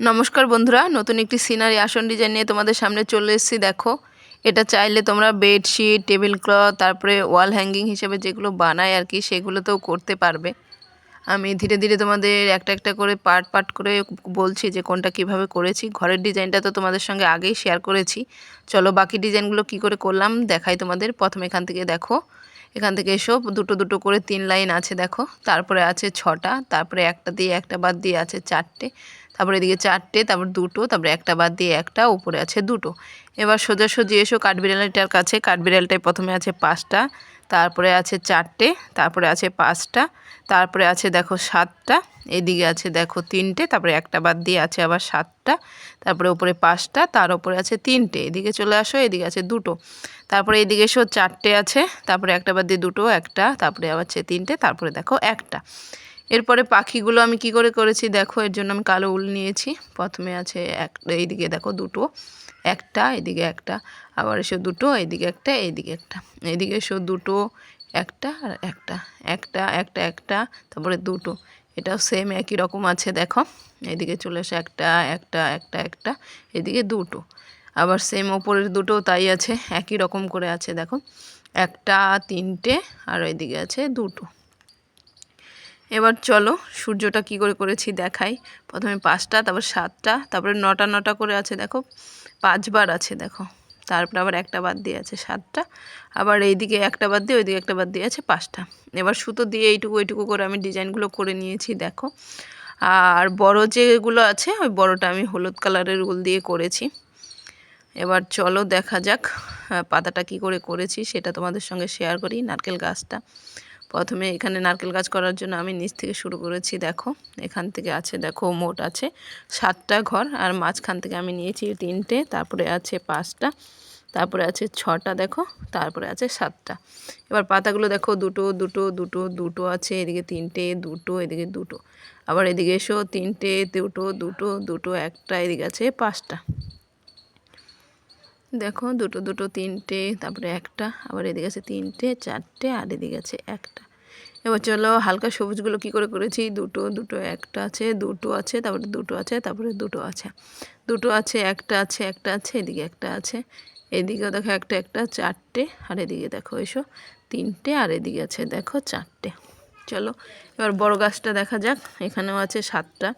নমস্কার বন্ধুরা, নতুন একটি সিনারি আসন ডিজাইন নিয়ে তোমাদের সামনে চলে এসেছি। দেখো, এটা চাইলে তোমরা বেডশিট টেবিল ক্লথ তারপরে ওয়াল হ্যাঙ্গিং হিসেবে যেগুলো বানায় আর কি, সেগুলোতেও করতে পারবে। আমি ধীরে ধীরে তোমাদের একটা একটা করে পার্ট পার্ট করে বলছি যে কোনটা কীভাবে করেছি। ঘরের ডিজাইনটা তো তোমাদের সঙ্গে আগেই শেয়ার করেছি। চলো বাকি ডিজাইনগুলো কি করে করলাম, দেখাই তোমাদের। প্রথমে এখান থেকে দেখো, এখান থেকে এসো, দুটো দুটো করে তিন লাইন আছে দেখো। তারপরে আছে ছটা, তারপরে একটা দিয়ে একটা বাদ দিয়ে আছে চারটে। তারপরে এদিকে চারটে, তারপর দুটো, তারপরে একটা বাদ দিয়ে একটা, উপরে আছে দুটো। এবার সোজাসুজি এসো কাঠবিড়ালটার কাছে। কাঠবিড়ালটায় প্রথমে আছে পাঁচটা, তারপরে আছে চারটে, তারপরে আছে পাঁচটা, তারপরে আছে দেখো সাতটা, এদিকে আছে দেখো তিনটে, তারপরে একটা বাদ দিয়ে আছে আবার সাতটা, তারপরে উপরে পাঁচটা, তার উপরে আছে তিনটে, এদিকে চলে আসো, এদিকে আছে দুটো। তারপরে এদিকে এসো চারটে আছে, তারপরে একটা বাদ দিয়ে দুটো, একটা, তারপরে আবার আছে তিনটে, তারপরে দেখো একটা। এরপরে পাখিগুলো আমি কি করে করেছি? দেখো, এর জন্য আমি কালো উল নিয়েছি। প্রথমে আছে এক, এইদিকে দেখো দুটো, একটা, এদিকে একটা, আবার এসো দুটো, এইদিকে একটা এইদিকে একটা। এইদিকে এসো দুটো, একটা, আর একটা একটা একটা একটা, তারপরে দুটো। এটাও সেম একই রকম আছে, দেখো। এদিকে চলে এসো একটা একটা একটা একটা এদিকে দুটো। আবার সেম ওপরের দুটো তাই আছে, একই রকম করে আছে, দেখো। একটা, তিনটে, আর ওইদিকে আছে দুটো। এবার চলো, সূর্যটা কি করে করেছি দেখাই। প্রথমে পাঁচটা, তারপর সাতটা, তারপরে নটা নটা করে আছে দেখো। পাঁচবার আছে দেখো। তারপরে আবার একটা বাদ দিয়ে আছে সাতটা। আবার এইদিকে একটা বাদ দিয়ে, ওইদিকে একটা বাদ দিয়ে আছে পাঁচটা। এবার সুতো দিয়ে এইটুকু এইটুকু করে আমি ডিজাইনগুলো করে নিয়েছি দেখো। আর বড় যেগুলো আছে, ওই বড়টা আমি হলুদ কালারের উল দিয়ে করেছি। এবার চলো দেখা যাক পাতাটা কি করে করেছি সেটা তোমাদের সঙ্গে শেয়ার করি, নারকেল গাছটা। প্রথমে এখানে নারকেল গাছ করার জন্য আমি নিচ থেকে শুরু করেছি, দেখো। এখান থেকে আছে, দেখো, মোট আছে সাতটা ঘর, আর মাঝখান থেকে আমি নিয়েছি তিনটে, তারপরে আছে পাঁচটা, তারপরে আছে ছটা, দেখো, তারপরে আছে সাতটা। এবার পাতাগুলো দেখো, দুটো দুটো দুটো দুটো আছে, এদিকে তিনটে, দুটো, এদিকে দুটো। আবার এদিকে এসো, তিনটে, দুটো দুটো দুটো, একটা, এদিকে আছে পাঁচটা। দেখো দুটো দুটো, তিনটে, তারপরে একটা, আবার এদিকে আছে তিনটে, চারটে, আর এদিকে আছে একটা। এবার চলো হালকা সবুজগুলো কি করে করেছি? দুটো দুটো একটা আছে, দুটো আছে, তারপরে দুটো আছে, তারপরে দুটো আছে। দুটো আছে, একটা আছে একটা আছে, এদিকে একটা আছে, এদিকেও দেখো একটা একটা, চারটে, আর এদিকে দেখো এসো, তিনটে, আর এদিকে আছে দেখো চারটে। চলো এবার বড় গাছটা দেখা যাক, এখানেও আছে সাতটা।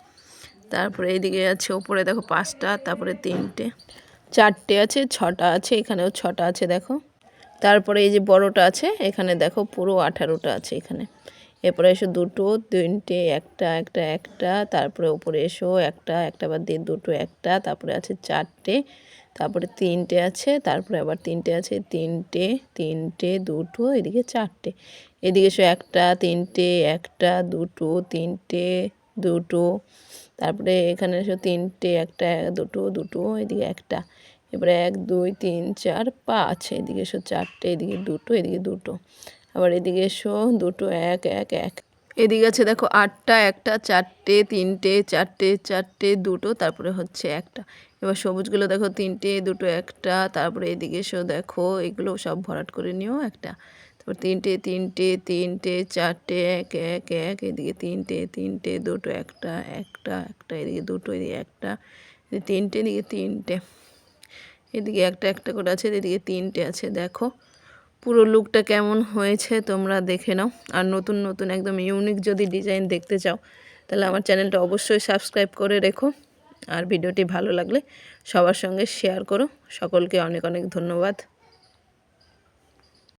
তারপরে এইদিকে আছে ওপরে দেখো পাঁচটা, তারপরে তিনটে। চারটে আছে, ছটা আছে, এখানেও ছটা আছে, দেখো। তারপরে এই যে বড়টা আছে, এখানে দেখো পুরো আঠারোটা আছে এখানে। এরপরে এসো দুটো, তিনটে, একটা একটা একটা, তারপরে উপরে এসো একটা একটা বাদ দিয়ে দুটো, একটা, তারপরে আছে চারটে, তারপরে তিনটে আছে, তারপরে আবার তিনটে আছে, তিনটে তিনটে, দুটো, এদিকে চারটে। এদিকে এসো একটা, তিনটে, একটা, দুটো, তিনটে, দুটো তারপরে এখানে এসো তিনটে, একটা, দুটো দুটো, এদিকে একটা। এবারে এক, দুই, তিন, চার, পাঁচ, এদিকে এসো চারটে, এদিকে দুটো এদিকে দুটো। আবার এদিকে এসো দুটো, এক এক এক। এদিকে আছে দেখো আটটা, একটা, চারটে, তিনটে, চারটে চারটে, দুটো, তারপরে হচ্ছে একটা। এবার সবুজগুলো দেখো তিনটে, দুটো, একটা, তারপরে এদিকে এসো দেখো এগুলো সব ভরাট করে নিও একটা। তারপর তিনটে তিনটে তিনটে, চারটে, এক এক এক, এদিকে তিনটে তিনটে, দুটো, একটা একটা একটা, এদিকে দুটো, এদিকে একটা তিনটে, এদিকে তিনটে, এদিকে একটা একটা করে আছে, এদিকে তিনটে আছে, দেখো। পুরো লুকটা কেমন হয়েছে তোমরা দেখে নাও। আর নতুন নতুন একদম ইউনিক যদি ডিজাইন দেখতে চাও, তাহলে আমার চ্যানেলটা অবশ্যই সাবস্ক্রাইব করে রেখো। আর ভিডিওটি ভালো লাগলে সবার সঙ্গে শেয়ার করো। সকলকে অনেক অনেক ধন্যবাদ।